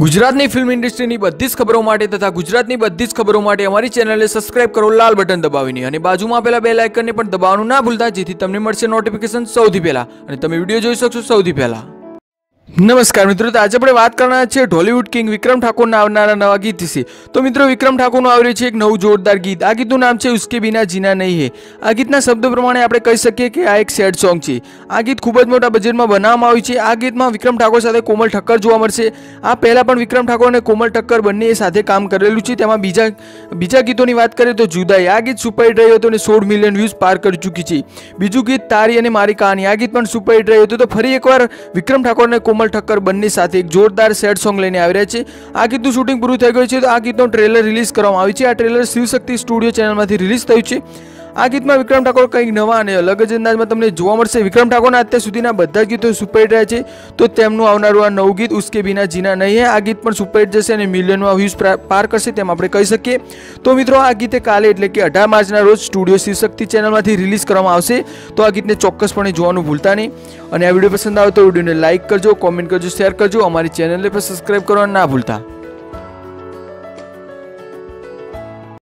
ગુજરાત ની film industry ની બધી જ ખબરો માટે તથા ગુજરાત ની બધી જ ખબરો માટે અમારી ચેનલ ને સબસ્ક્રાઇબ કરો લાલ બટન દબાવિ ની અને बाजू માં પેલા બેલ આઇકન ને પણ દબાવવાનું ના ભૂલતા જેથી તમને મળશે નોટિફિકેશન સૌથી પહેલા અને તમે વિડિયો જોઈ શકશો સૌથી પહેલા नमस्कार मित्रों आज આપણે વાત કરવાનું છે હોલીવુડ કિંગ વિક્રમ ઠાકોરના આવનારા નવા ગીત વિશે તો મિત્રો વિક્રમ ઠાકોરનો આવરી છે એક નવ જોરદાર ગીત આ ગીતનું નામ છે ઉસ્કે બિના જીના નહીં હે આ ગીતna શબ્દ પ્રમાણે આપણે કહી સકીએ કે આ એક સેટ સોંગ છે આ ગીત ખૂબ જ મોટા બજારમાં બનવામાં આવી છે આ ગીતમાં વિક્રમ ઠાકોર સાથે કોમલ ઠક્કર જોડામર્સે આ પહેલા પણ વિક્રમ ઠાકોર અને કોમલ ઠક્કર બનીને સાથે કામ કરેલુ છે તેમાં બીજા બીજા ગીતોની વાત કરીએ તો જુદાય આ ગીત સુપર હિટ રહ્યો તો ને 16 મિલિયન વ્યૂઝ પાર કરી ચૂકી છે બીજું ગીત તારી અને મારી કહાની આ ગીત પણ સુપર હિટ રહ્યો તો ફરી એકવાર વિક્રમ ઠાકોરને মল ঠাকুর বনি সাথী এক জোরদার সেট সং নিয়ে આવી রয়েছে আ কি トゥ शूटिंग পুরো થઈ গয়েছে তো আ কি トゥ નો ট্রেলার রিলিজ করবাম આવીছে আ trailer Shiv Shakti studio channel মাতি রিলিজ থয়ুছে આ ગીતમાં વિક્રમ ઠાકોર કંઈક નવા અને અલગ જ અંદાજમાં તમને જોવા મળશે વિક્રમ ઠાકોરના અત્યાર સુધીના બધા ગીતો સુપર હિટ રહ્યા છે તો તેમનું આવનારું આ નવ ગીત ઉસકે વિના જીના નહી હૈ આ ગીત પર સુપર હિટ જ છે અને મિલિયન માં વ્યૂઝ પાર કરશે તેમ આપણે કહી શકીએ તો મિત્રો આ ગીતે કાલે એટલે કે 18 માર્ચ ના રોજ સ્ટુડિયો શક્તિ ચેનલમાંથી રિલીઝ કરવામાં આવશે તો આ ગીતને ચોક્કસપણે જોવાનું ભૂલતા નહીં અને આ વિડીયો પસંદ આવે તો વિડીયોને લાઈક કરજો કમેન્ટ કરજો શેર કરજો અમારી ચેનલને પણ સબ્સ્ક્રાઇબ કરવાનું ના ભૂલતા